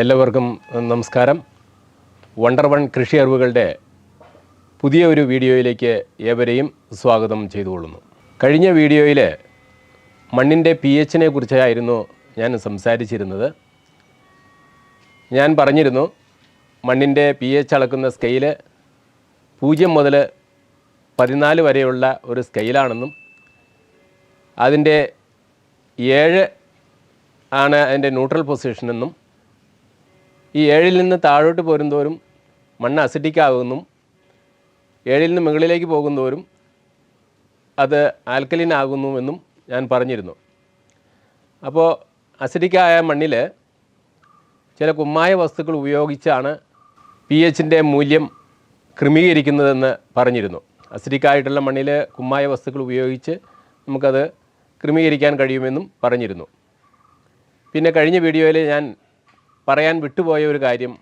എല്ലാവർക്കും നമസ്കാരം. Wonder one കൃഷി അറിവുകളുടെ പുതിയ ഒരു വീഡിയോയിലേക്ക് ഏവരെയും സ്വാഗതം ചെയ്തുകൊള്ളുന്നു. കഴിഞ്ഞ വീഡിയോയിൽ മണ്ണിന്റെ പി എച്ചിനെ കുറിച്ചായിരുന്നു ഞാൻ സംസാരിച്ചിരുന്നത്. ഞാൻ പറഞ്ഞിരുന്നു മണ്ണിന്റെ പി എച്ച് അളക്കുന്ന സ്കെയിൽ പൂജ്യം മുതൽ പതിനാല് വരെയുള്ള ഒരു സ്കെയിലാണെന്നും അതിന്റെ ഏഴ് ആണ് അതിന്റെ ന്യൂട്രൽ പൊസിഷൻ എന്നും ഈ ഏഴിൽ നിന്ന് താഴോട്ട് പോരുന്തോറും മണ്ണ് അസിഡിക് ഏഴിൽ നിന്ന് മുകളിലേക്ക് പോകുന്തോറും അത് ആൽക്കലിൻ ആകുന്നുവെന്നും ഞാൻ പറഞ്ഞിരുന്നു. അപ്പോൾ അസിഡിക്കായ മണ്ണിൽ ചില കുമ്മായ വസ്തുക്കൾ ഉപയോഗിച്ചാണ് പി എച്ചിന്റെ മൂല്യം ക്രമീകരിക്കുന്നതെന്ന് പറഞ്ഞിരുന്നു. അസിഡിക്കായിട്ടുള്ള മണ്ണിൽ കുമ്മായ വസ്തുക്കൾ ഉപയോഗിച്ച് നമുക്കത് ക്രമീകരിക്കാൻ കഴിയുമെന്നും പറഞ്ഞിരുന്നു. പിന്നെ കഴിഞ്ഞ വീഡിയോയിൽ ഞാൻ പറയാൻ വിട്ടുപോയ ഒരു കാര്യം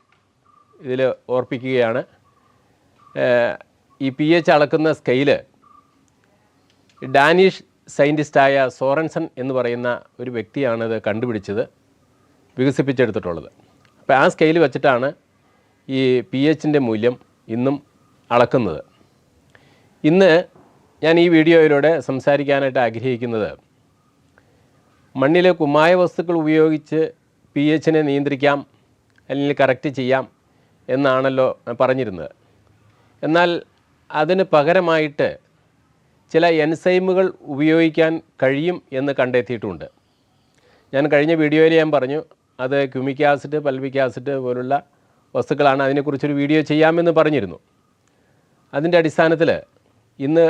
ഇതിൽ ഓർപ്പിക്കുകയാണ്. ഈ പി എച്ച് അളക്കുന്ന സ്കെയിൽ ഡാനിഷ് സയന്റിസ്റ്റായ സോറൻസൺ എന്ന് പറയുന്ന ഒരു വ്യക്തിയാണ് ഇത് കണ്ടുപിടിച്ചത് വികസിപ്പിച്ചെടുത്തിട്ടുള്ളത്. അപ്പോൾ ആ സ്കെയിൽ വെച്ചിട്ടാണ് ഈ പി എച്ചിന്റെ മൂല്യം ഇന്നും അളക്കുന്നത്. ഇന്ന് ഞാൻ ഈ വീഡിയോയിലൂടെ സംസാരിക്കാനായിട്ട് ആഗ്രഹിക്കുന്നത് മണ്ണിലെ കുമായ വസ്തുക്കൾ ഉപയോഗിച്ച് പി എച്ചിനെ നിയന്ത്രിക്കാം അല്ലെങ്കിൽ കറക്റ്റ് ചെയ്യാം എന്നാണല്ലോ പറഞ്ഞിരുന്നത്. എന്നാൽ അതിന് പകരമായിട്ട് ചില എൻസൈമുകൾ ഉപയോഗിക്കാൻ കഴിയും എന്ന് കണ്ടെത്തിയിട്ടുണ്ട്. ഞാൻ കഴിഞ്ഞ വീഡിയോയിൽ ഞാൻ പറഞ്ഞു അത് ക്യുമിക് ആസിഡ് പൽവിക് ആസിഡ് പോലുള്ള വസ്തുക്കളാണ്. അതിനെക്കുറിച്ചൊരു വീഡിയോ ചെയ്യാമെന്ന് പറഞ്ഞിരുന്നു. അതിന്റെ അടിസ്ഥാനത്തിൽ ഇന്ന്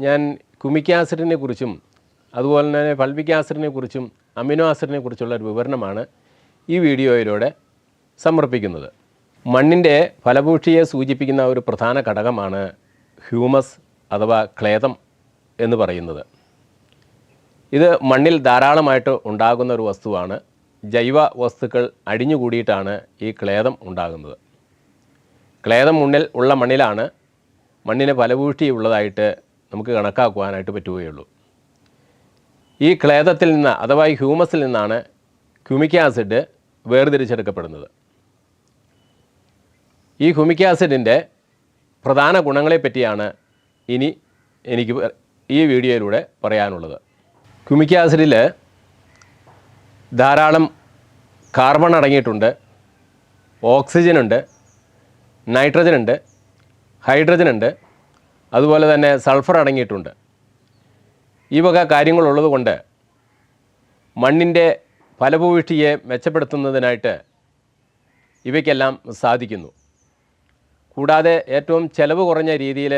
ഞാൻ ക്യുമിക് ആസിഡിനെ കുറിച്ചും അതുപോലെ തന്നെ പൾവിക് ആസിഡിനെ കുറിച്ചും അമിനോ ആസിഡിനെ കുറിച്ചുള്ള ഒരു വിവരണമാണ് ഈ വീഡിയോയിലൂടെ സമർപ്പിക്കുന്നത്. മണ്ണിന്റെ ഫലഭൂഷ്ടിയെ സൂചിപ്പിക്കുന്ന ഒരു പ്രധാന ഘടകമാണ് ഹ്യൂമസ് അഥവാ ക്ലേദം എന്ന് പറയുന്നത്. ഇത് മണ്ണിൽ ധാരാളമായിട്ട് ഉണ്ടാകുന്ന ഒരു വസ്തുവാണ്. ജൈവ വസ്തുക്കൾ അടിഞ്ഞുകൂടിയിട്ടാണ് ഈ ക്ലേദം ഉണ്ടാകുന്നത്. ക്ലേദം മുന്നിൽ ഉള്ള മണ്ണിലാണ് മണ്ണിന് ഫലഭൂഷ്ടി ഉള്ളതായിട്ട് നമുക്ക് കണക്കാക്കുവാനായിട്ട് പറ്റുകയുള്ളൂ. ഈ ക്ലേദത്തിൽ നിന്ന് അഥവാ ഈ ഹ്യൂമസിൽ നിന്നാണ് ഹ്യൂമിക് ആസിഡ് വേർതിരിച്ചെടുക്കപ്പെടുന്നത്. ഈ ഹ്യൂമിക് ആസിഡിന്റെ പ്രധാന ഗുണങ്ങളെ പറ്റിയാണ് ഇനി എനിക്ക് ഈ വീഡിയോയിലൂടെ പറയാനുള്ളത്. ഹ്യൂമിക് ആസിഡിൽ ധാരാളം കാർബൺ അടങ്ങിയിട്ടുണ്ട് ഓക്സിജൻ ഉണ്ട് നൈട്രജൻ ഉണ്ട് ഹൈഡ്രജൻ ഉണ്ട് അതുപോലെ തന്നെ സൾഫർ അടങ്ങിയിട്ടുണ്ട്. ഈ വക കാര്യങ്ങളുള്ളത് കൊണ്ട് മണ്ണിന്റെ ഫലഭൂവിഷ്ടിയെ മെച്ചപ്പെടുത്തുന്നതിനായിട്ട് ഇവയ്ക്കെല്ലാം സാധിക്കുന്നു. കൂടാതെ ഏറ്റവും ചെലവ് കുറഞ്ഞ രീതിയിൽ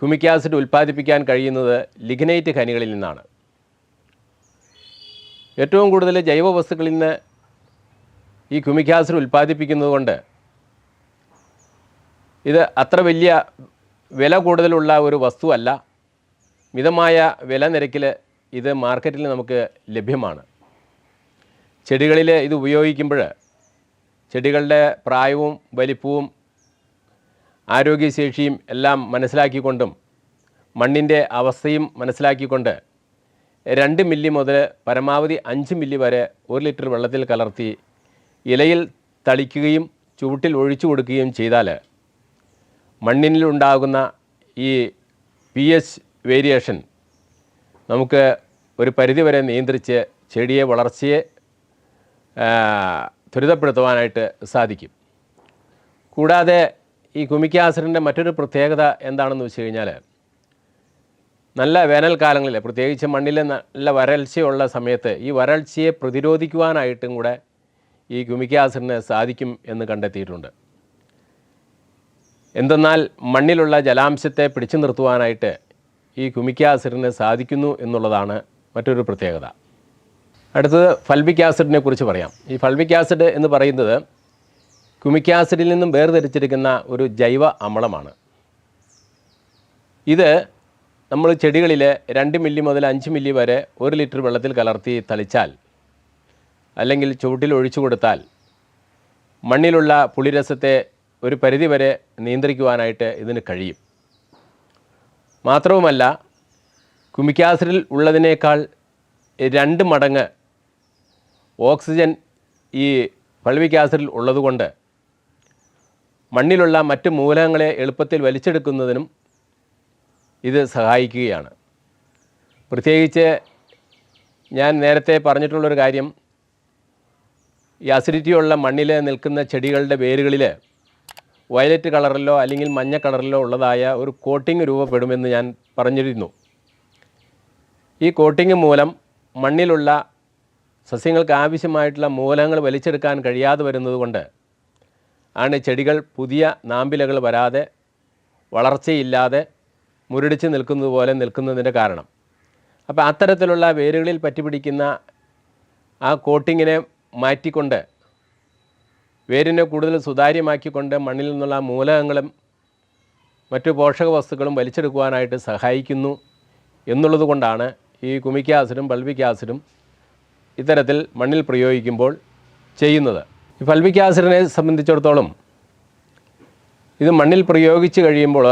ഹ്യൂമിക് ആസിഡ് ഉൽപ്പാദിപ്പിക്കാൻ കഴിയുന്നത് ലിഗ്നൈറ്റ് ഖനികളിൽ നിന്നാണ്. ഏറ്റവും കൂടുതൽ ജൈവ വസ്തുക്കളിൽ നിന്ന് ഈ ഹ്യൂമിക് ആസിഡ് ഉൽപ്പാദിപ്പിക്കുന്നതുകൊണ്ട് ഇത് അത്ര വലിയ വില കൂടുതലുള്ള ഒരു വസ്തുവല്ല. മിതമായ വില നിരക്കിൽ ഇത് മാർക്കറ്റിൽ നമുക്ക് ലഭ്യമാണ്. ചെടികളിൽ ഇത് ഉപയോഗിക്കുമ്പോൾ ചെടികളുടെ പ്രായവും വലിപ്പവും ആരോഗ്യശേഷിയും എല്ലാം മനസ്സിലാക്കിക്കൊണ്ടും മണ്ണിന്റെ അവസ്ഥയും മനസ്സിലാക്കിക്കൊണ്ട് രണ്ട് മില്ലി മുതൽ പരമാവധി അഞ്ച് മില്ലി വരെ ഒരു ലിറ്റർ വെള്ളത്തിൽ കലർത്തി ഇലയിൽ തളിക്കുകയും ചുവട്ടിൽ ഒഴിച്ചു കൊടുക്കുകയും ചെയ്താൽ മണ്ണിലുണ്ടാകുന്ന ഈ പി എച്ച് വേരിയേഷൻ. നമുക്ക് ഒരു പരിധിവരെ നിയന്ത്രിച്ച് ചെടിയെ വളർച്ചയെ ത്വരിതപ്പെടുത്തുവാനായിട്ട് സാധിക്കും. കൂടാതെ ഈ കുമിക്കാസറിന്റെ മറ്റൊരു പ്രത്യേകത എന്താണെന്ന് വെച്ച് കഴിഞ്ഞാൽ നല്ല വേനൽക്കാലങ്ങളിൽ പ്രത്യേകിച്ച് മണ്ണിൽ നല്ല വരൾച്ചയുള്ള സമയത്ത് ഈ വരൾച്ചയെ പ്രതിരോധിക്കുവാനായിട്ടും കൂടെ ഈ കുമിക് സാധിക്കും എന്ന് കണ്ടെത്തിയിട്ടുണ്ട്. എന്തെന്നാൽ മണ്ണിലുള്ള ജലാംശത്തെ പിടിച്ചു നിർത്തുവാനായിട്ട് ഈ കുമിക് ആസിഡിന് സാധിക്കുന്നു എന്നുള്ളതാണ് മറ്റൊരു പ്രത്യേകത. അടുത്തത് ഫൽബിക് ആസിഡിനെ കുറിച്ച് പറയാം. ഈ ഫൽബിക് ആസിഡ് എന്ന് പറയുന്നത് കുമിക് ആസിഡിൽ നിന്നും വേർതിരിച്ചിരിക്കുന്ന ഒരു ജൈവ അമ്ലമാണ്. ഇത് നമ്മൾ ചെടികളിൽ രണ്ട് മില്ലി മുതൽ അഞ്ച് മില്ലി വരെ ഒരു ലിറ്റർ വെള്ളത്തിൽ കലർത്തി തളിച്ചാൽ അല്ലെങ്കിൽ ചുവട്ടിൽ ഒഴിച്ചു കൊടുത്താൽ മണ്ണിലുള്ള പുളിരസത്തെ ഒരു പരിധിവരെ നിയന്ത്രിക്കുവാനായിട്ട് ഇതിന് കഴിയും. മാത്രവുമല്ല കുമിക്കാസിഡിൽ ഉള്ളതിനേക്കാൾ രണ്ട് മടങ്ങ് ഓക്സിജൻ ഈ ആസിഡിൽ ഉള്ളതുകൊണ്ട് മണ്ണിലുള്ള മറ്റ് മൂലകങ്ങളെ എളുപ്പത്തിൽ വലിച്ചെടുക്കുന്നതിനും ഇത് സഹായിക്കുകയാണ്. പ്രത്യേകിച്ച് ഞാൻ നേരത്തെ പറഞ്ഞിട്ടുള്ളൊരു കാര്യം ഈ അസിഡിറ്റിയുള്ള മണ്ണിൽ നിൽക്കുന്ന ചെടികളുടെ വേരുകളിൽ വയലറ്റ് കളറിലോ അല്ലെങ്കിൽ മഞ്ഞ കളറിലോ ഉള്ളതായ ഒരു കോട്ടിംഗ് രൂപപ്പെടുമെന്ന് ഞാൻ പറഞ്ഞിരുന്നു. ഈ കോട്ടിംഗ് മൂലം മണ്ണിലുള്ള സസ്യങ്ങൾക്ക് ആവശ്യമായിട്ടുള്ള മൂലങ്ങൾ വലിച്ചെടുക്കാൻ കഴിയാതെ വരുന്നതുകൊണ്ട് ആണ് ചെടികൾ പുതിയ നാമ്പിലകൾ വരാതെ വളർച്ചയില്ലാതെ മുരടിച്ച് നിൽക്കുന്നത് പോലെ നിൽക്കുന്നതിന്റെ കാരണം. അപ്പോൾ അത്തരത്തിലുള്ള വേരുകളിൽ പറ്റിപ്പിടിക്കുന്ന ആ കോട്ടിങ്ങിനെ മാറ്റിക്കൊണ്ട് വേരിനെ കൂടുതൽ സുതാര്യമാക്കിക്കൊണ്ട് മണ്ണിൽ നിന്നുള്ള മൂലകങ്ങളും മറ്റു പോഷക വസ്തുക്കളും വലിച്ചെടുക്കുവാനായിട്ട് സഹായിക്കുന്നു എന്നുള്ളത് കൊണ്ടാണ് ഈ കുമിക്ക ആസിഡും പൾവിക് ആസിഡും ഇത്തരത്തിൽ മണ്ണിൽ പ്രയോഗിക്കുമ്പോൾ ചെയ്യുന്നത്. ഈ പൾവിക് ആസിഡിനെ സംബന്ധിച്ചിടത്തോളം ഇത് മണ്ണിൽ പ്രയോഗിച്ച് കഴിയുമ്പോൾ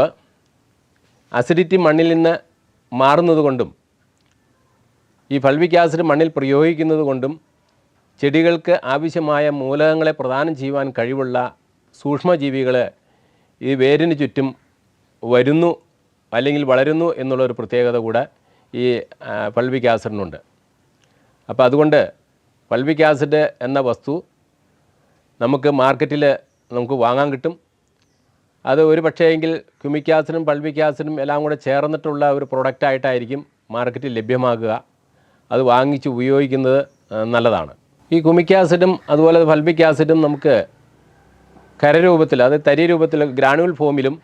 അസിഡിറ്റി മണ്ണിൽ നിന്ന് മാറുന്നത് കൊണ്ടും ഈ ഫൾവിക് ആസിഡ് മണ്ണിൽ പ്രയോഗിക്കുന്നത് കൊണ്ടും ചെടികൾക്ക് ആവശ്യമായ മൂലകങ്ങളെ പ്രദാനം ചെയ്യുവാൻ കഴിവുള്ള സൂക്ഷ്മജീവികൾ ഈ വേരിന് ചുറ്റും വരുന്നു അല്ലെങ്കിൽ വളരുന്നു എന്നുള്ളൊരു പ്രത്യേകത കൂടെ ഈ പൾവിക് ആസിഡിനുണ്ട്. അപ്പോൾ അതുകൊണ്ട് പൾവിക് ആസിഡ് എന്ന വസ്തു നമുക്ക് മാർക്കറ്റിൽ നമുക്ക് വാങ്ങാൻ കിട്ടും. അത് ഒരു പക്ഷേ എങ്കിൽ ക്യുമിക് ആസിഡും പൾവിക് ആസിഡും എല്ലാം കൂടെ ചേർന്നിട്ടുള്ള ഒരു പ്രൊഡക്റ്റായിട്ടായിരിക്കും മാർക്കറ്റിൽ ലഭ്യമാകുക. അത് വാങ്ങിച്ച് ഉപയോഗിക്കുന്നത് നല്ലതാണ്. ഈ കുമിക് ആസിഡും അതുപോലെ ഫൽബിക് ആസിഡും നമുക്ക് കരരൂപത്തിൽ അത് തരി രൂപത്തിൽ ഗ്രാനുവൽ ഫോമിലും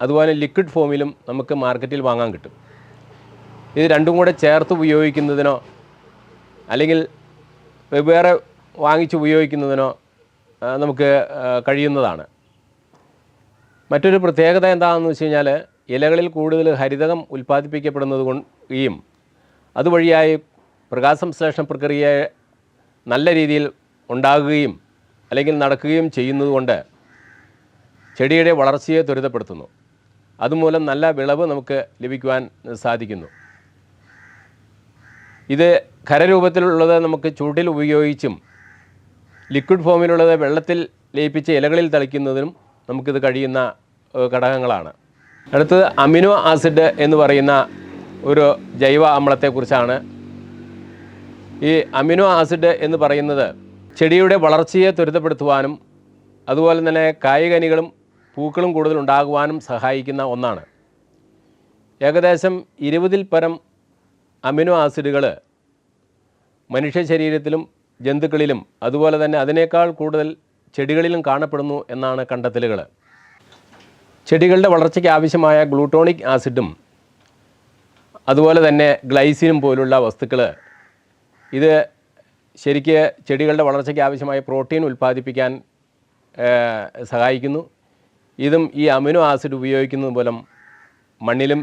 അതുപോലെ ലിക്വിഡ് ഫോമിലും നമുക്ക് മാർക്കറ്റിൽ വാങ്ങാൻ കിട്ടും. ഇത് രണ്ടും കൂടെ ചേർത്ത് ഉപയോഗിക്കുന്നതിനോ അല്ലെങ്കിൽ വെവ്വേറെ വാങ്ങിച്ച് ഉപയോഗിക്കുന്നതിനോ നമുക്ക് കഴിയുന്നതാണ്. മറ്റൊരു പ്രത്യേകത എന്താണെന്ന് വെച്ച് കഴിഞ്ഞാൽ ഇലകളിൽ കൂടുതൽ ഹരിതകം ഉൽപ്പാദിപ്പിക്കപ്പെടുന്നത് കൊണ്ടും അതുവഴിയായി പ്രകാശസംശ്ലേഷണ പ്രക്രിയ നല്ല രീതിയിൽ ഉണ്ടാകുകയും അല്ലെങ്കിൽ നടക്കുകയും ചെയ്യുന്നതുകൊണ്ട് ചെടിയുടെ വളർച്ചയെ ത്വരിതപ്പെടുത്തുന്നു. അതുമൂലം നല്ല വിളവ് നമുക്ക് ലഭിക്കുവാൻ സാധിക്കുന്നു. ഇത് ഖരരൂപത്തിലുള്ളത് നമുക്ക് ചൂട്ടിൽ ഉപയോഗിച്ചും ലിക്വിഡ് ഫോമിലുള്ളത് വെള്ളത്തിൽ ലയിപ്പിച്ച് ഇലകളിൽ തളിക്കുന്നതിനും നമുക്കിത് കഴിയുന്ന ഘടകങ്ങളാണ്. അടുത്തത് അമിനോ ആസിഡ് എന്ന് പറയുന്ന ഒരു ജൈവ അമ്ലത്തെക്കുറിച്ചാണ് ഈ അമിനോ ആസിഡ് എന്ന് പറയുന്നത് ചെടിയുടെ വളർച്ചയെ ത്വരിതപ്പെടുത്തുവാനും അതുപോലെ തന്നെ കായികനികളും പൂക്കളും കൂടുതൽ ഉണ്ടാകുവാനും സഹായിക്കുന്ന ഒന്നാണ്. ഏകദേശം ഇരുപതിൽ പരം അമിനോ ആസിഡുകൾ മനുഷ്യ ശരീരത്തിലും ജന്തുക്കളിലും അതുപോലെ തന്നെ അതിനേക്കാൾ കൂടുതൽ ചെടികളിലും കാണപ്പെടുന്നു എന്നാണ് കണ്ടെത്തലുകൾ. ചെടികളുടെ വളർച്ചയ്ക്ക് ആവശ്യമായ ഗ്ലൂട്ടോണിക് ആസിഡും അതുപോലെ തന്നെ ഗ്ലൈസിനും പോലുള്ള വസ്തുക്കൾ ഇത് ശരിക്ക് ചെടികളുടെ വളർച്ചയ്ക്ക് ആവശ്യമായ പ്രോട്ടീൻ ഉൽപ്പാദിപ്പിക്കാൻ സഹായിക്കുന്നു. ഇതും ഈ അമിനോ ആസിഡ് ഉപയോഗിക്കുന്നത് മൂലം മണ്ണിലും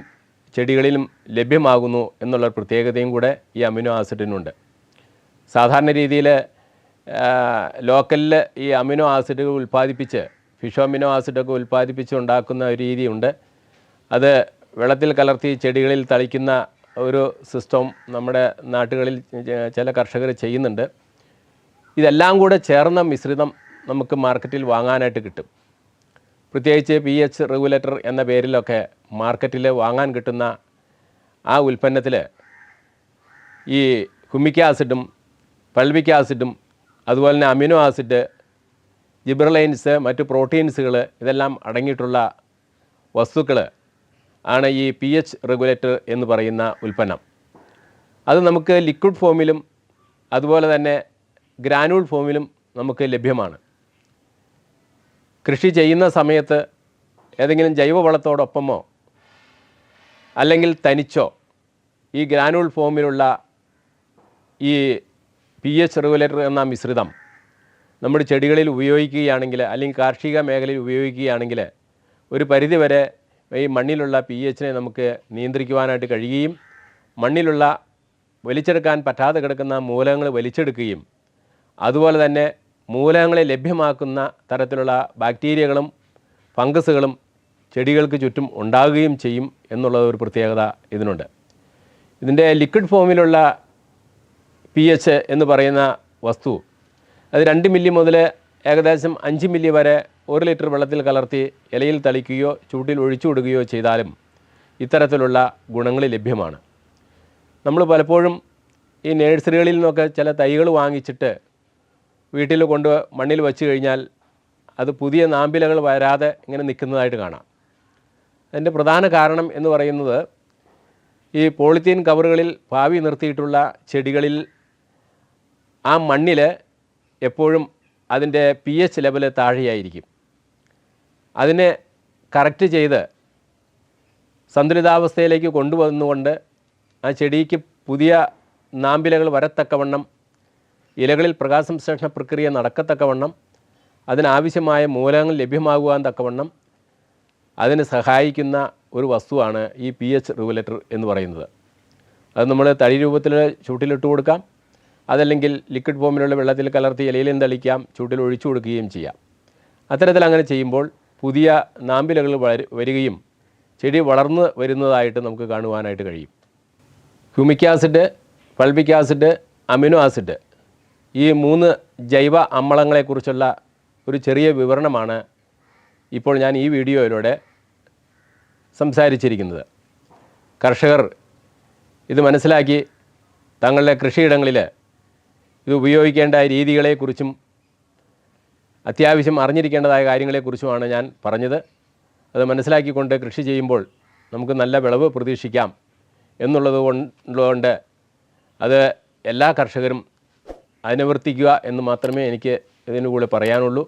ചെടികളിലും ലഭ്യമാകുന്നു എന്നുള്ള പ്രത്യേകതയും കൂടെ ഈ അമിനോ ആസിഡിനുണ്ട്. സാധാരണ രീതിയിൽ ലോക്കലിൽ ഈ അമിനോ ആസിഡുകൾ ഉൽപ്പാദിപ്പിച്ച് ഫിഷോ അമിനോ ആസിഡൊക്കെ ഉൽപ്പാദിപ്പിച്ച് ഉണ്ടാക്കുന്ന ഒരു രീതിയുണ്ട്. അത് വെള്ളത്തിൽ കലർത്തി ചെടികളിൽ തളിക്കുന്ന ഒരു സിസ്റ്റം നമ്മുടെ നാട്ടുകളിൽ ചില കർഷകർ ചെയ്യുന്നുണ്ട്. ഇതെല്ലാം കൂടെ ചേർന്ന മിശ്രിതം നമുക്ക് മാർക്കറ്റിൽ വാങ്ങാനായിട്ട് കിട്ടും. പ്രത്യേകിച്ച് പി എച്ച് റെഗുലേറ്റർ എന്ന പേരിലൊക്കെ മാർക്കറ്റിൽ വാങ്ങാൻ കിട്ടുന്ന ആ ഉൽപ്പന്നത്തിൽ ഈ ഹുമിക് ആസിഡും പൾവിക് ആസിഡും അതുപോലെ തന്നെ അമിനോ ആസിഡ് ജിബ്രലൈൻസ് മറ്റു പ്രോട്ടീൻസുകൾ ഇതെല്ലാം അടങ്ങിയിട്ടുള്ള വസ്തുക്കൾ ആണ് ഈ പി എച്ച് റെഗുലേറ്റർ എന്ന് പറയുന്ന ഉൽപ്പന്നം. അത് നമുക്ക് ലിക്വിഡ് ഫോമിലും അതുപോലെ തന്നെ ഗ്രാനുൾ ഫോമിലും നമുക്ക് ലഭ്യമാണ്. കൃഷി ചെയ്യുന്ന സമയത്ത് ഏതെങ്കിലും ജൈവവളത്തോടൊപ്പമോ അല്ലെങ്കിൽ തനിച്ചോ ഈ ഗ്രാനുൾ ഫോമിലുള്ള ഈ പി എച്ച് റെഗുലേറ്റർ എന്ന മിശ്രിതം നമ്മുടെ ചെടികളിൽ ഉപയോഗിക്കുകയാണെങ്കിൽ അല്ലെങ്കിൽ കാർഷിക മേഖലയിൽ ഉപയോഗിക്കുകയാണെങ്കിൽ ഒരു പരിധിവരെ ഈ മണ്ണിലുള്ള പി എച്ചിനെ നമുക്ക് നിയന്ത്രിക്കുവാനായിട്ട് കഴിയുകയും മണ്ണിലുള്ള വലിച്ചെടുക്കാൻ പറ്റാതെ കിടക്കുന്ന മൂലകങ്ങൾ വലിച്ചെടുക്കുകയും അതുപോലെ തന്നെ മൂലകങ്ങളെ ലഭ്യമാക്കുന്ന തരത്തിലുള്ള ബാക്ടീരിയകളും ഫംഗസുകളും ചെടികൾക്ക് ചുറ്റും ഉണ്ടാകുകയും ചെയ്യും എന്നുള്ള ഒരു പ്രത്യേകത ഇതിനുണ്ട്. ഇതിന്റെ ലിക്വിഡ് ഫോമിലുള്ള പി എച്ച് എന്ന് പറയുന്ന വസ്തു അത് രണ്ട് മില്ലി മുതൽ ഏകദേശം അഞ്ച് മില്ലി വരെ ഒരു ലിറ്റർ വെള്ളത്തിൽ കലർത്തി ഇലയിൽ തളിക്കുകയോ ചൂട്ടിൽ ഒഴിച്ചു കൊടുക്കുകയോ ചെയ്താലും ഇത്തരത്തിലുള്ള ഗുണങ്ങൾ ലഭ്യമാണ്. നമ്മൾ പലപ്പോഴും ഈ നേഴ്സറികളിൽ നിന്നൊക്കെ ചില തൈകൾ വാങ്ങിച്ചിട്ട് വീട്ടിൽ കൊണ്ട് മണ്ണിൽ വെച്ച് കഴിഞ്ഞാൽ അത് പുതിയ നാമ്പിലകൾ വരാതെ ഇങ്ങനെ നിൽക്കുന്നതായിട്ട് കാണാം. അതിന്റെ പ്രധാന കാരണം എന്ന് പറയുന്നത് ഈ പോളിത്തീൻ കവറുകളിൽ ഭാവി നിർത്തിയിട്ടുള്ള ചെടികളിൽ ആ മണ്ണിൽ എപ്പോഴും അതിന്റെ പി എച്ച് ലെവൽ താഴെയായിരിക്കും. അതിനെ കറക്റ്റ് ചെയ്ത് സന്തുലിതാവസ്ഥയിലേക്ക് കൊണ്ടുവന്നുകൊണ്ട് ആ ചെടിക്ക് പുതിയ നാമ്പിലകൾ വരത്തക്കവണ്ണം ഇലകളിൽ പ്രകാശസംശ്ലേഷണ പ്രക്രിയ നടക്കത്തക്കവണ്ണം അതിനാവശ്യമായ മൂലകങ്ങൾ ലഭ്യമാകുവാൻ തക്കവണ്ണം അതിന് സഹായിക്കുന്ന ഒരു വസ്തുവാണ് ഈ പി എച്ച് റെഗുലേറ്റർ എന്ന് പറയുന്നത്. അത് നമ്മൾ തടി രൂപത്തിൽ ചൂട്ടിലിട്ട് കൊടുക്കാം. അതല്ലെങ്കിൽ ലിക്വിഡ് ഫോമിലുള്ള വെള്ളത്തിൽ കലർത്തി ഇലയിലും തളിക്കാം ചൂട്ടിൽ ഒഴിച്ചു കൊടുക്കുകയും ചെയ്യാം. അത്തരത്തിൽ അങ്ങനെ ചെയ്യുമ്പോൾ പുതിയ നാമ്പിലകൾ വരികയും ചെടി വളർന്ന് വരുന്നതായിട്ട് നമുക്ക് കാണുവാനായിട്ട് കഴിയും. Humic acid fulvic acid amino acid ഈ മൂന്ന് ജൈവ അമ്ലങ്ങളെക്കുറിച്ചുള്ള ഒരു ചെറിയ വിവരണമാണ് ഇപ്പോൾ ഞാൻ ഈ വീഡിയോയിലൂടെ സംസാരിച്ചിരിക്കുന്നത്. കർഷകർ ഇത് മനസ്സിലാക്കി തങ്ങളുടെ കൃഷിയിടങ്ങളിൽ ഇത് ഉപയോഗിക്കേണ്ട രീതികളെക്കുറിച്ചും അത്യാവശ്യം അറിഞ്ഞിരിക്കേണ്ടതായ കാര്യങ്ങളെക്കുറിച്ചുമാണ് ഞാൻ പറഞ്ഞത്. അത് മനസ്സിലാക്കിക്കൊണ്ട് കൃഷി ചെയ്യുമ്പോൾ നമുക്ക് നല്ല വിളവ് പ്രതീക്ഷിക്കാം എന്നുള്ളത് കൊണ്ടുകൊണ്ട് അത് എല്ലാ കർഷകരും അനുവർത്തിക്കുക എന്ന് മാത്രമേ എനിക്ക് ഇതിനു കൂടെ പറയാനുള്ളൂ.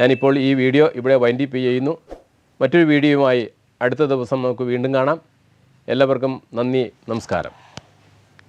ഞാനിപ്പോൾ ഈ വീഡിയോ ഇവിടെ വൈൻഡിപ്പ് ചെയ്യുന്നു. മറ്റൊരു വീഡിയോയുമായി അടുത്ത ദിവസം നമുക്ക് വീണ്ടും കാണാം. എല്ലാവർക്കും നന്ദി നമസ്കാരം.